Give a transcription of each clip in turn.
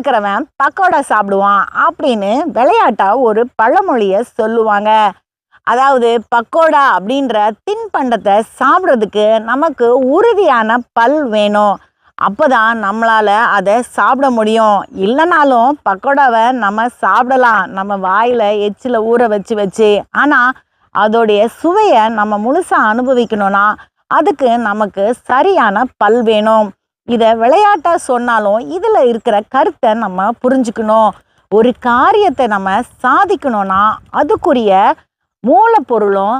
இருக்கிறவன் பக்கோடா சாப்பிடுவான் அப்படின்னு விளையாட்டா ஒரு பழமொழியை சொல்லுவாங்க. அதாவது பக்கோடா அப்படின்ற தின்பண்டத்தை சாப்பிட்றதுக்கு நமக்கு உறுதியான பல் வேணும். அப்போதான் நம்மளால் அதை சாப்பிட முடியும். இல்லைனாலும் பக்கோடாவை நம்ம சாப்பிடலாம். நம்ம வாயில் எச்சில் ஊற வச்சு வச்சு. ஆனால் அதோடைய சுவையை நம்ம முழுசாக அனுபவிக்கணும்னா அதுக்கு நமக்கு சரியான பல் வேணும். இதை விளையாட்டாக சொன்னாலும் இதில் இருக்கிற கருத்தை நம்ம புரிஞ்சுக்கணும். ஒரு காரியத்தை நம்ம சாதிக்கணும்னா அதுக்குரிய மூலப்பொருளும்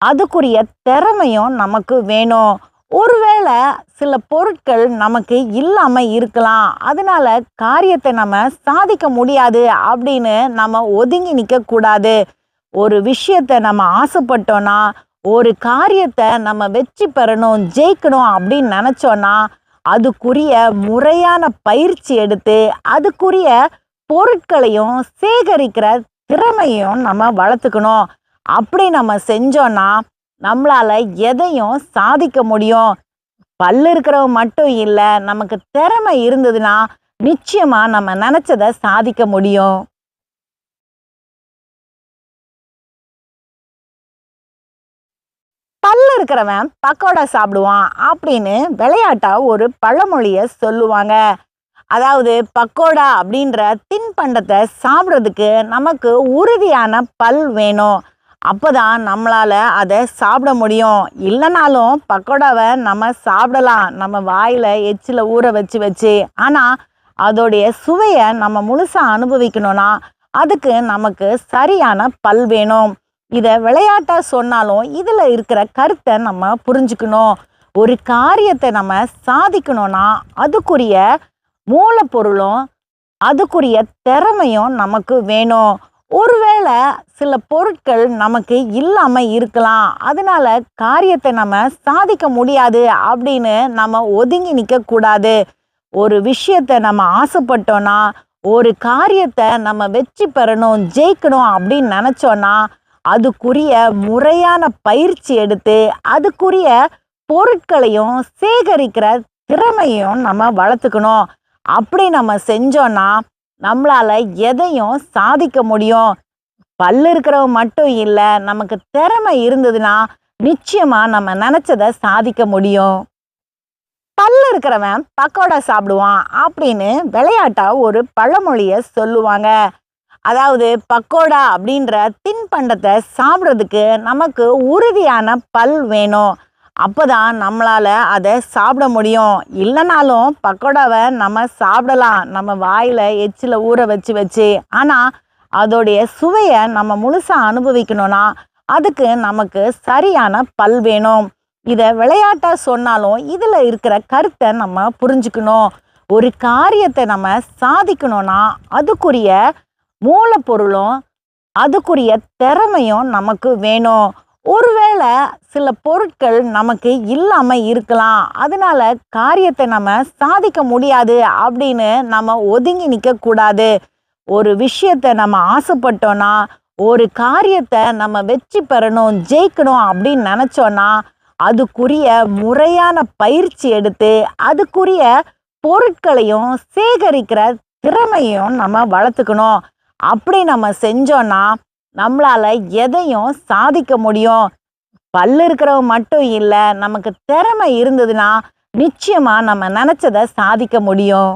அதுக்குரிய திறமையும் நமக்கு வேணும். ஒருவேளை சில பொருட்கள் நமக்கு இல்லாமல் இருக்கலாம். அதனால காரியத்தை நம்ம சாதிக்க முடியாது அப்படின்னு நம்ம ஒதுங்கி நிற்கக்கூடாது ஒரு விஷயத்தை நம்ம ஆசைப்பட்டோன்னா ஒரு காரியத்தை நம்ம வெற்றி பெறணும் ஜெயிக்கணும் அப்படின்னு நினச்சோன்னா அதுக்குரிய முறையான பயிற்சி எடுத்து அதுக்குரிய பொருட்களையும் சேகரிக்கிற திறமையும் நம்ம வளர்த்துக்கணும். அப்படி நம்ம செஞ்சோன்னா நம்மளால எதையும் சாதிக்க முடியும். பல்லு இருக்கிறவங்க மட்டும் இல்லை நமக்கு திறமை இருந்ததுன்னா நிச்சயமா நம்ம நினைச்சதை சாதிக்க முடியும். இருக்கிறவன் பக்கோடா சாப்பிடுவான் அப்படின்னு விளையாட்டா ஒரு பழமொழியை சொல்லுவாங்க. அதாவது பக்கோடா அப்படின்ற தின்பண்டத்தை சாப்பிட்றதுக்கு நமக்கு உறுதியான பல் வேணும். அப்போதான் நம்மளால் அதை சாப்பிட முடியும். இல்லைனாலும் பக்கோடாவை நம்ம சாப்பிடலாம். நம்ம வாயில் எச்சில் ஊற வச்சு வச்சு. ஆனால் அதோடைய சுவையை நம்ம முழுசாக அனுபவிக்கணும்னா அதுக்கு நமக்கு சரியான பல் வேணும். இதை விளையாட்டாக சொன்னாலும் இதில் இருக்கிற கருத்தை நம்ம புரிஞ்சுக்கணும். ஒரு காரியத்தை நம்ம சாதிக்கணும்னா அதுக்குரிய மூலப்பொருளும் அதுக்குரிய திறமையும் நமக்கு வேணும். ஒருவேளை சில பொருட்கள் நமக்கு இல்லாமல் இருக்கலாம். அதனால காரியத்தை நம்ம சாதிக்க முடியாது அப்படின்னு நம்ம ஒதுங்கி நிற்கக்கூடாது ஒரு விஷயத்தை நம்ம ஆசைப்பட்டோன்னா ஒரு காரியத்தை நம்ம வெற்றி பெறணும் ஜெயிக்கணும் அப்படின்னு நினச்சோன்னா அதுக்குரிய முறையான பயிற்சி எடுத்து அதுக்குரிய பொருட்களையும் சேகரிக்கிற திறமையும் நம்ம வளர்த்துக்கணும். அப்படி நம்ம செஞ்சோன்னா நம்மளால எதையும் சாதிக்க முடியும். பல்லு இருக்கிறவங்க மட்டும் இல்லை நமக்கு திறமை இருந்ததுன்னா நிச்சயமா நம்ம நினைச்சதை சாதிக்க முடியும். பல்லு இருக்கிறவன் பக்கோடா சாப்பிடுவான் அப்படின்னு விளையாட்டா ஒரு பழமொழியை சொல்லுவாங்க. அதாவது பக்கோடா அப்படின்ற தின்பண்டத்தை சாப்பிட்றதுக்கு நமக்கு உறுதியான பல் வேணும். அப்போதான் நம்மளால் அதை சாப்பிட முடியும். இல்லைனாலும் பக்கோடாவை நம்ம சாப்பிடலாம். நம்ம வாயில் எச்சில் ஊற வச்சு வச்சு. ஆனால் அதோடைய சுவையை நம்ம முழுசாக அனுபவிக்கணும்னா அதுக்கு நமக்கு சரியான பல் வேணும். இதை விளையாட்டாக சொன்னாலும் இதில் இருக்கிற கருத்தை நம்ம புரிஞ்சுக்கணும். ஒரு காரியத்தை நம்ம சாதிக்கணும்னா அதுக்குரிய மூலப்பொருளும் அதுக்குரிய திறமையும் நமக்கு வேணும். ஒருவேளை சில பொருட்கள் நமக்கு இல்லாமல் இருக்கலாம். அதனால காரியத்தை நம்ம சாதிக்க முடியாது அப்படின்னு நம்ம ஒதுங்கி நிற்கக்கூடாது ஒரு விஷயத்தை நம்ம ஆசைப்பட்டோன்னா ஒரு காரியத்தை நம்ம வெற்றி பெறணும் ஜெயிக்கணும் அப்படின்னு நினச்சோன்னா அதுக்குரிய முறையான பயிற்சி எடுத்து அதுக்குரிய பொருட்களையும் சேகரிக்கிற திறமையும் நம்ம வளர்த்துக்கணும். அப்படி நம்ம செஞ்சோன்னா நம்மளால் எதையும் சாதிக்க முடியும். பல்லு இருக்கிறவங்க மட்டும் இல்லை நமக்கு திறமை இருந்ததுன்னா நிச்சயமாக நம்ம நினச்சதை சாதிக்க முடியும்.